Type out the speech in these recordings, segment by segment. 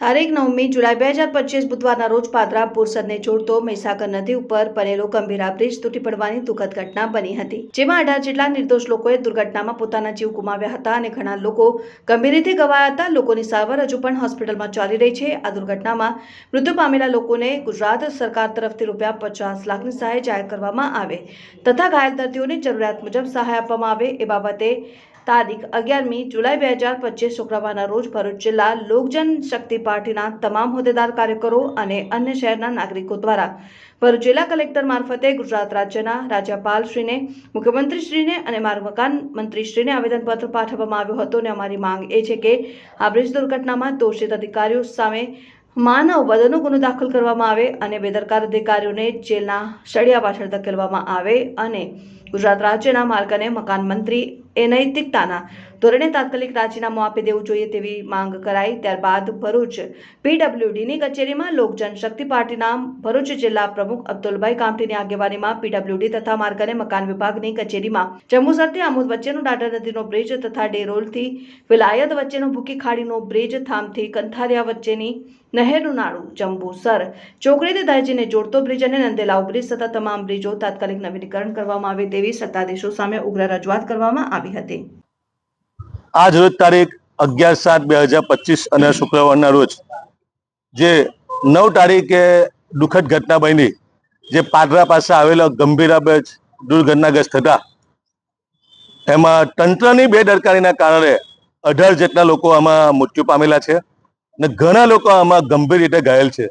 તારીખ નવમી જુલાઈ બે હજાર પચીસ બુધવારના રોજ પાદરા, પુરસદને જોડતો મહીસાગર નદી ઉપર બનેલો ગંભીરા બ્રિજ તૂટી પડવાની દુઃખદ ઘટના બની હતી. જેમાં અઢાર જેટલા નિર્દોષ લોકોએ દુર્ઘટનામાં પોતાના જીવ ગુમાવ્યા હતા અને ઘણા લોકો ગંભીર રીતે ગવાયા હતા. લોકોની સારવાર હજુ પણ હોસ્પિટલમાં ચાલી રહી છે. આ દુર્ઘટનામાં મૃત્યુ પામેલા લોકોને ગુજરાત સરકાર તરફથી રૂપિયા પચાસ લાખની સહાય જાહેર કરવામાં આવે તથા ઘાયલ દર્દીઓને જરૂરિયાત મુજબ સહાય આપવામાં આવે. એ બાબતે તારીખ અગિયારમી જુલાઈ બે હજાર પચીસ શુક્રવારના રોજ ભરૂચ જિલ્લા લોકજન શક્તિ પાર્ટીના તમામ હોદ્દેદાર કાર્યકરો અને અન્ય શહેરના નાગરિકો દ્વારા ભરૂચ જિલ્લા કલેક્ટર મારફતે ગુજરાત રાજ્યના રાજ્યપાલશ્રીને, મુખ્યમંત્રીશ્રીને અને માર્ગ મકાન મંત્રીશ્રીને આવેદનપત્ર પાઠવવામાં આવ્યો હતો અને અમારી માંગ એ છે કે આ બ્રિજ દુર્ઘટનામાં દોષિત અધિકારીઓ સામે માનવ વધનો ગુનો દાખલ કરવામાં આવે અને બેદરકાર અધિકારીઓને જેલના સળિયા પાછળ ધકેલવામાં આવે અને ગુજરાત રાજ્યના માર્ગ અને મકાન મંત્રી એ નૈતિકતાના ધોરણે તાત્કાલિક રાજીનામું આપી દેવું જોઈએ તેવી માંગ કરાઈ. ત્યારબાદ ભરૂચ પીડબ્લ્યુડીની કચેરીમાં લોક જનશક્તિ પાર્ટીના ભરૂચ જિલ્લા પ્રમુખ અબ્દુલભાઈ કામટીની આગેવાનીમાં પીડબ્લ્યુડી તથા માર્ગ અને મકાન વિભાગની કચેરીમાં જંબુસરથી આમોદ વચ્ચેનો ડાટા નદીનો બ્રિજ તથા ડેરોલથી વિલાયત વચ્ચેનો ભૂકી ખાડીનો બ્રિજ થામથી કંથારિયા વચ્ચેની નહેરનું નાળું જંબુસર ચોકડીથી દહેજીને જોડતો બ્રિજ અને નંદેલાવ બ્રિજ તથા તમામ બ્રિજો તાત્કાલિક નવીનીકરણ કરવામાં આવે તેવી સત્તાધીશો સામે ઉગ્ર રજૂઆત કરવામાં આવી હતી. આજ રોજ તારીખ અગિયાર સાત બે હજાર પચીસ અને શુક્રવારના રોજ જે નવ તારીખે દુઃખદ ઘટના બની, જે પાદરા પાસે આવેલો ગંભીર બ્રિજ દુર્ઘટનાગ્રસ્ત હતા. એમાં તંત્રની બેદરકારીના કારણે અઢાર જેટલા લોકો આમાં મૃત્યુ પામેલા છે અને ઘણા લોકો આમાં ગંભીર રીતે ઘાયલ છે.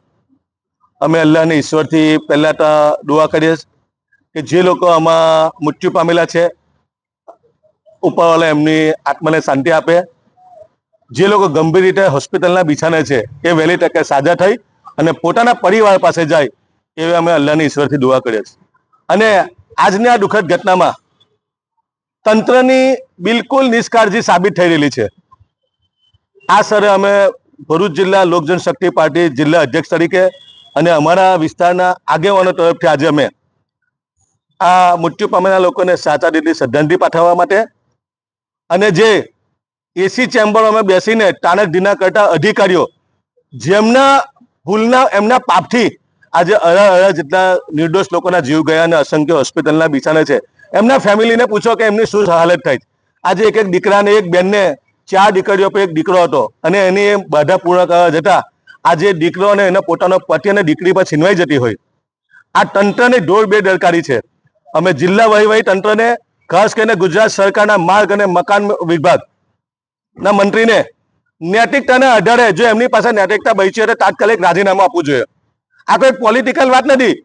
અમે અલ્લાહની ઈશ્વરથી પહેલાં તો દુઆ કરીએ કે જે લોકો આમાં મૃત્યુ પામેલા છે ઉપરવાળા એમની આત્માને શાંતિ આપે. જે લોકો ગંભીર રીતે હોસ્પિટલના બિછાને છે, એ વહેલી તકે સાજા થઈ અને પોતાના પરિવાર પાસે જાય, એવી અમે અલ્લાહની ઈશ્વરથી દુઆ કરીએ છીએ. અને આજની આ દુઃખદ ઘટનામાં તંત્રની બિલકુલ નિષ્કાળજી સાબિત થઈ રહેલી છે. આ સરે અમે ભરૂચ જિલ્લા લોકજન શક્તિ પાર્ટી જિલ્લા અધ્યક્ષ તરીકે અને અમારા વિસ્તારના આગેવાનો તરફથી આજે અમે આ મૃત્યુ પામેલા લોકોને સાચા દીધી શ્રદ્ધાંજલિ પાઠવવા માટે અને જે એસી ચેમ્બરમાં બેસીને ટાણક ઢીના કરતા અધિકારીઓ, જેમના ભૂલના, એમના પાપથી આજે અઢાર અઢાર જેટલા નિર્દોષ લોકોના જીવ ગયા અને અસંખ્ય હોસ્પિટલના બિછાને છે. એમના ફેમિલીને પૂછો કે એમની શું હાલત થાય આજે એક એક દીકરાને, એક બેનને, ચાર દીકરીઓ પર એક દીકરો હતો અને એની બાધા પૂર્ણ કરવા જતા આજે દીકરો અને એનો પોતાનો પતિ અને દીકરી પર છીનવાઈ જતી હોય. આ તંત્રની ઢોર બેદરકારી છે. અમે જિલ્લા વહીવટી તંત્રને ખાસ કરીને ગુજરાત સરકારના માર્ગ અને મકાન વિભાગ. ના, મંત્રીને નૈતિકતાના આધારે જો એમની પાસે નૈતિકતા બચી હોય તો તાત્કાલિક રાજીનામું આપવું જોઈએ. આ કોઈ પોલિટિકલ વાત નથી,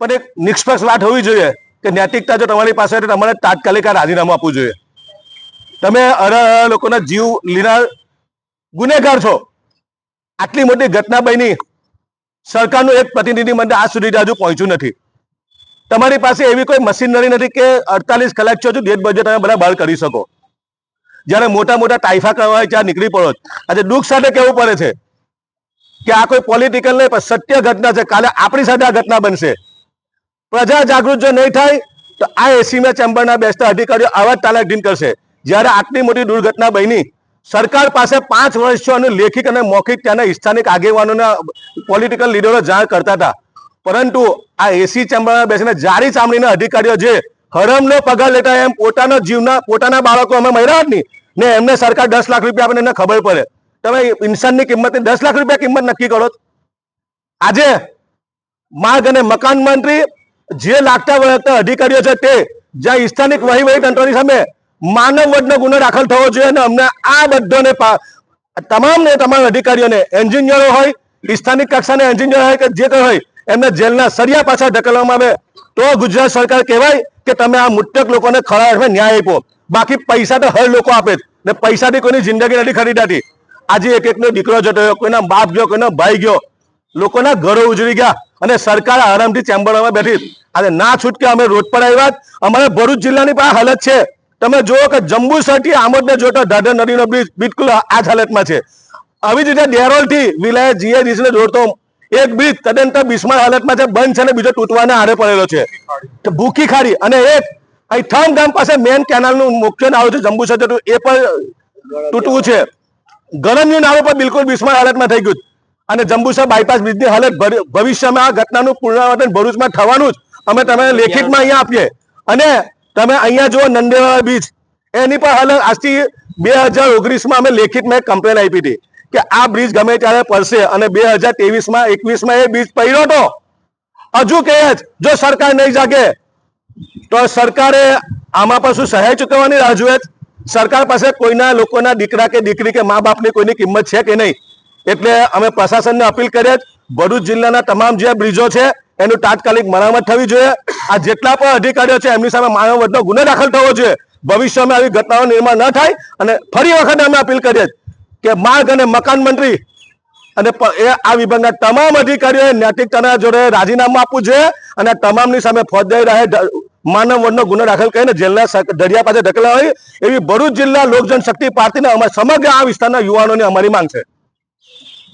પણ એક નિષ્પક્ષ વાત હોવી જોઈએ કે નૈતિકતા જો તમારી પાસે હોય તો તમારે તાત્કાલિક આ રાજીનામું આપવું જોઈએ. તમે લોકોના જીવ લીનાર ગુનેગાર છો. આટલી મોટી ઘટના બની. સરકારનું એક પ્રતિનિધિ મંડળ આજ સુધી હજુ પહોંચ્યું નથી. તમારી પાસે એવી કોઈ મશીનરી નથી કે અડતાલીસ કલાક છો ડેટ બજેટ તમે બધા બહાર કરી શકો. જ્યારે મોટા મોટા ટાઈફા કરવા હોય ત્યાં નીકળી પડો આજે દુઃખ સાથે કહેવું પડે છે કે આ કોઈ પોલિટિકલ નહીં, પણ સત્ય ઘટના છે. કાલે આપણી સાથે આ ઘટના બનશે. પ્રજા જાગૃત જો નહીં થાય, તો આ એસીમાં ચેમ્બરના બેસતા અધિકારીઓ આવા જ તાલાકઢીન કરશે. જ્યારે આટલી મોટી દુર્ઘટના બની, સરકાર પાસે પાંચ વર્ષ છે અને લેખિત અને મૌખિક ત્યાંના સ્થાનિક આગેવાનોના પોલિટિકલ લીડરો જાણ કરતા હતા. પરંતુ આ એસી ચેમ્બરમાં બેસીને જારી ચામડીના અધિકારીઓ જે હરમનો પગાર લેતા એમ પોતાનો જીવના પોતાના બાળકો અમે મર્યા જ નહીં. ને એમને સરકાર દસ લાખ રૂપિયા આપણને એમને ખબર પડે. તમે ઇન્સાનની કિંમત દસ લાખ રૂપિયા કિંમત નક્કી કરો આજે માર્ગ અને મકાન મંત્રી જે લાગતા વળગતા અધિકારીઓ છે તે જ્યાં સ્થાનિક વહીવટી તંત્રની સામે માનવ વધનો ગુનો દાખલ થવો જોઈએ અને અમને આ બધાને તમામને તમામ અધિકારીઓને, એન્જિનિયરો હોય, સ્થાનિક કક્ષાના એન્જિનિયર હોય કે જે કંઈ હોય એમને જેલના સરિયા પાછા ઢકલવામાં આવે. તો ગુજરાત સરકાર કહેવાય કે તમે આ મૃતક લોકોને ખરા ન્યાય આપ્યો બાકી પૈસા તો હર લોકો આપે ને પૈસાથી કોઈની જિંદગી નથી ખરીદાતી. આજે એક એકનો દીકરો જતો રહ્યો, કોઈના બાપ ગયો, કોઈનો ભાઈ ગયો. લોકોના ઘરો ઉજળી ગયા અને સરકાર આરામથી ચેમ્બરમાં બેઠી. આજે ના છૂટકે અમે રોડ પર આવ્યા. અમારે ભરૂચ જિલ્લાની પણ હાલત છે. તમે જુઓ કે જંબુસરથી આમોદને જોતો દાદર નદીનો બ્રિજ બિલકુલ આ જ હાલતમાં છે. આવી જ રીતે ડેરોલથી વિલાયત જીએડીસીને જોડતો એક બ્રિજ તદંતર બિસ્માર હાલતમાં છે, બંધ છે અને બીજો તૂટવાના આરે પડેલો છે. ભૂખી ખાડી અને એક અહીં ગામ પાસે મેન કેનાલનું મુખ્ય નાળું છે જંબુસર એ પણ તૂટવું છે. ગરમની નાળું પણ બિલકુલ બિસ્માર હાલતમાં થઈ ગયું અને જંબુસર બાયપાસ બ્રિજની હાલત ભવિષ્યમાં આ ઘટનાનું પુનરાવર્તન ભરૂચમાં થવાનું જ અમે તમે લેખિતમાં અહીંયા આપીએ. અને તમે અહીંયા જુઓ નંદેવાડા બીચ, એની પણ હાલત આજથી બે હજાર ઓગણીસમાં અમે લેખિતમાં કમ્પ્લેન આપી હતી. કે આ બ્રિજ ગમે ત્યારે પડશે અને બે હજાર ત્રેવીસમાં, એકવીસમાં એ બ્રિજ પડ્યો હતો. હજુ કે જ, જો સરકાર નહીં જાગે, તો સરકારે આમાં પણ શું સહાય ચૂકવવાની રાહ જુએ? સરકાર પાસે કોઈના લોકોના દીકરા કે દીકરી કે મા બાપની કોઈની કિંમત છે કે નહીં? એટલે અમે પ્રશાસનને અપીલ કરીએ ભરૂચ જિલ્લાના તમામ જે બ્રિજો છે, એનું તાત્કાલિક મરામત થવી જોઈએ. આ જેટલા પણ અધિકારીઓ છે, એમની સામે માનવ વધનો ગુનો દાખલ થવો જોઈએ. ભવિષ્યમાં આવી ઘટનાઓ નિર્માણ ન થાય અને ફરી વખત અમે અપીલ કરીએ કે માર્ગ અને મકાન મંત્રી અને આ વિભાગના તમામ અધિકારીઓએ નૈતિકતાના જોડે રાજીનામું આપવું જોઈએ અને તમામની સામે ફોજદારી રાહે માનવ વનનો ગુનો દાખલ કરીને જેલના દરિયા પાસે ઢકલા હોય એવી ભરૂચ જિલ્લા લોકજન શક્તિ પાર્ટીના અમારા સમગ્ર આ વિસ્તારના યુવાનોની અમારી માંગ છે.